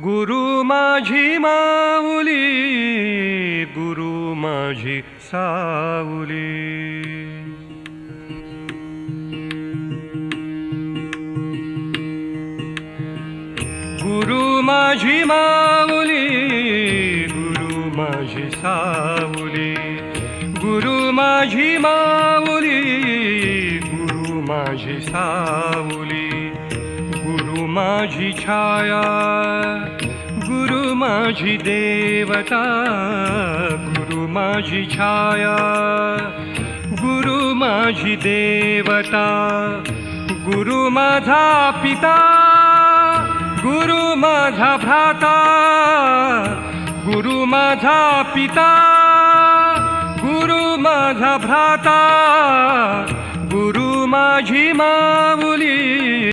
गुरु माझी माऊली गुरु माझी साऊली. गुरु माझी माऊली गुरु माझी साऊली. गुरु माझी माऊली गुरु माझी साऊली. माझी छाया गुरु माझी देवता गुरु माझी छाया गुरु माझी देवता गुरु माझा पिता गुरु माझा भ्राता गुरु माझा पिता गुरु माझा भ्राता गुरु माझी माऊली.